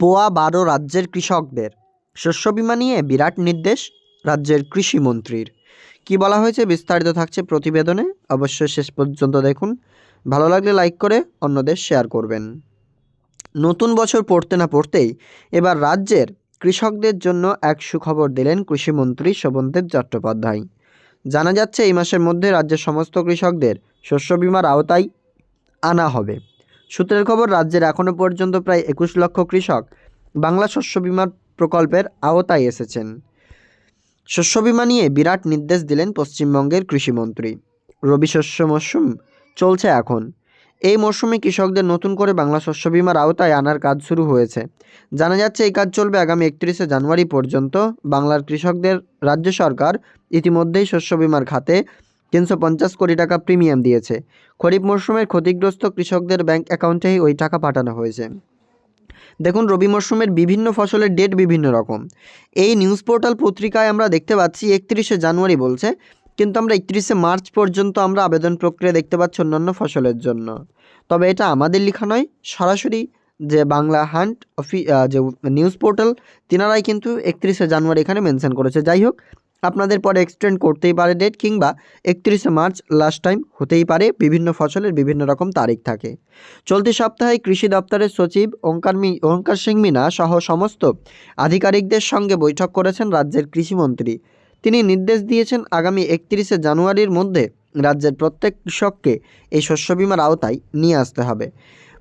পোয়া বারো রাজ্যের কৃষকদের। শস্য বিমা নিয়ে বিরাট নির্দেশ রাজ্যের কৃষিমন্ত্রীর কি বলা হয়েছে বিস্তারিত থাকছে প্রতিবেদনে, অবশ্যই শেষ পর্যন্ত দেখুন। ভালো লাগলে লাইক করে অন্যদের শেয়ার করবেন। নতুন বছর পড়তে না পড়তেই এবার রাজ্যের কৃষকদের জন্য এক সুখবর দিলেন কৃষিমন্ত্রী শোভনদেব চট্টোপাধ্যায়। জানা যাচ্ছে, এই মাসের মধ্যে রাজ্যের সমস্ত কৃষকদের শস্য বিমার আওতায় আনা হবে। সূত্রের খবর, রাজ্যের এখনও পর্যন্ত প্রায় একুশ লক্ষ কৃষক বাংলা শস্য বিমার প্রকল্পের আওতায় এসেছেন। শস্য বিমা নিয়ে বিরাট নির্দেশ দিলেন পশ্চিমবঙ্গের কৃষিমন্ত্রী রবি শস্য মরশুম চলছে এখন। এই মরশুমে কৃষকদের নতুন করে বাংলা শস্য বিমার আওতায় আনার কাজ শুরু হয়েছে। জানা যাচ্ছে, এই কাজ চলবে আগামী একত্রিশে জানুয়ারি পর্যন্ত। বাংলার কৃষকদের রাজ্য সরকার ইতিমধ্যেই শস্য বিমার খাতে তিনশো পঞ্চাশ কোটি টাকা প্রিমিয়াম দিয়েছে। খরিফ মরশুমের ক্ষতিগ্রস্ত কৃষকদের ব্যাংক অ্যাকাউন্টেই ওই টাকা পাঠানো হয়েছে। দেখুন, রবি মরশুমের বিভিন্ন ফসলের ডেট বিভিন্ন রকম। এই নিউজ পোর্টাল পত্রিকায় আমরা দেখতে পাচ্ছি, একত্রিশে জানুয়ারি বলছে, কিন্তু আমরা একত্রিশে মার্চ পর্যন্ত আমরা আবেদন প্রক্রিয়া দেখতে পাচ্ছি অন্যান্য ফসলের জন্য। তবে এটা আমাদের লেখা নয়, সরাসরি যে বাংলা হান্ট অফি যে নিউজ পোর্টাল, তিনারাই কিন্তু একত্রিশে জানুয়ারি এখানে মেনশন করেছে। যাই হোক আপনাদের পরে এক্সটেন্ড করতেই পারে ডেট কিংবা একত্রিশে মার্চ লাস্ট টাইম হতেই পারে। বিভিন্ন ফসলের বিভিন্ন রকম তারিখ থাকে। চলতি সপ্তাহে কৃষি দপ্তরের সচিব ওঙ্কার মি ওঙ্কার সিং মিনা সহ সমস্ত আধিকারিকদের সঙ্গে বৈঠক করেছেন রাজ্যের কৃষিমন্ত্রী তিনি নির্দেশ দিয়েছেন আগামী একত্রিশে জানুয়ারির মধ্যে রাজ্যের প্রত্যেক কৃষককে এই শস্য বিমার আওতায় নিয়ে আসতে হবে।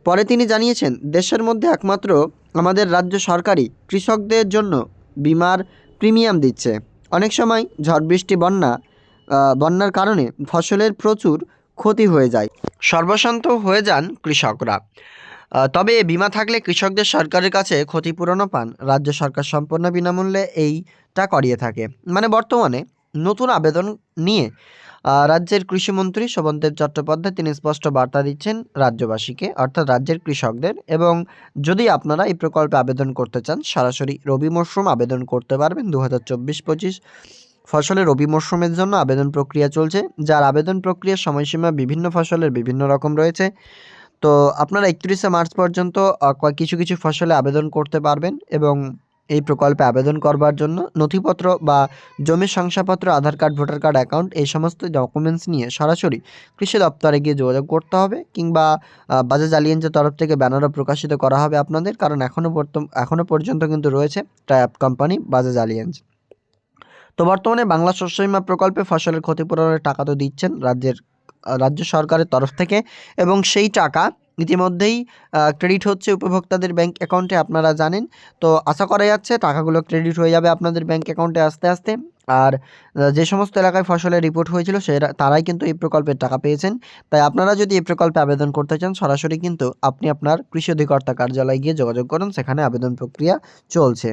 পরে তিনি জানিয়েছেন, দেশের মধ্যে একমাত্র আমাদের রাজ্য সরকারই কৃষকদের জন্য বিমার প্রিমিয়াম দিচ্ছে। অনেক সময় ঝড় বৃষ্টি, বন্যা বন্যার কারণে ফসলের প্রচুর ক্ষতি হয়ে যায়। সর্বশান্ত হয়ে যান কৃষকরা। তবে বিমা থাকলে কৃষকদের সরকারের কাছে ক্ষতিপূরণও পান। রাজ্য সরকার সম্পূর্ণ বিনামূল্যে এইটা করিয়ে থাকে। মানে বর্তমানে নতুন আবেদন নিয়ে রাজ্যের কৃষিমন্ত্রী শোভনদেব চট্টোপাধ্যায় তিনি স্পষ্ট বার্তা দিচ্ছেন রাজ্যবাসীকে, অর্থাৎ রাজ্যের কৃষকদের, এবং যদি আপনারা এই প্রকল্পে আবেদন করতে চান, সরাসরি রবি মরশুম আবেদন করতে পারবেন দু হাজার চব্বিশ পঁচিশ ফসলে রবি মরশুমের জন্য আবেদন প্রক্রিয়া চলছে, যার আবেদন প্রক্রিয়ার সময়সীমা বিভিন্ন ফসলের বিভিন্ন রকম রয়েছে। তো আপনারা একত্রিশে মার্চ পর্যন্ত কিছু কিছু ফসলে আবেদন করতে পারবেন, এবং এই প্রকল্পে আবেদন করবার জন্য নথিপত্র বা জমির শংসাপত্র, Aadhaar card, voter card, account এই সমস্ত ডকুমেন্টস নিয়ে সরাসরি কৃষি দপ্তরে গিয়ে যোগাযোগ করতে হবে কিংবা বাজাজ আলিয়েন্সের তরফ থেকে ব্যানারও প্রকাশিত করা হবে আপনাদের কারণ এখনও এখনও পর্যন্ত কিন্তু রয়েছে ট্যাপ কোম্পানি বাজাজ আলিয়েন্স। তো বর্তমানে বাংলা শস্য প্রকল্পে ফসলের ক্ষতিপূরণের টাকা তো দিচ্ছেন রাজ্যের, রাজ্য সরকারের তরফ থেকে এবং সেই টাকা ইতিমধ্যেই ক্রেডিট হচ্ছে উপভোক্তাদের ব্যাংক অ্যাকাউন্টে আপনারা জানেন। তো আশা করা যাচ্ছে টাকাগুলো ক্রেডিট হয়ে যাবে আপনাদের ব্যাংক অ্যাকাউন্টে আস্তে আস্তে। আর যে সমস্ত এলাকায় ফসলের রিপোর্ট হয়েছিল সে তারাই কিন্তু এই প্রকল্পের টাকা পেয়েছেন। তাই আপনারা যদি এই প্রকল্পে আবেদন করতে চান, সরাসরি কিন্তু আপনি আপনার কৃষি অধিকর্তা কার্যালয়ে গিয়ে যোগাযোগ করুন, সেখানে আবেদন প্রক্রিয়া চলছে।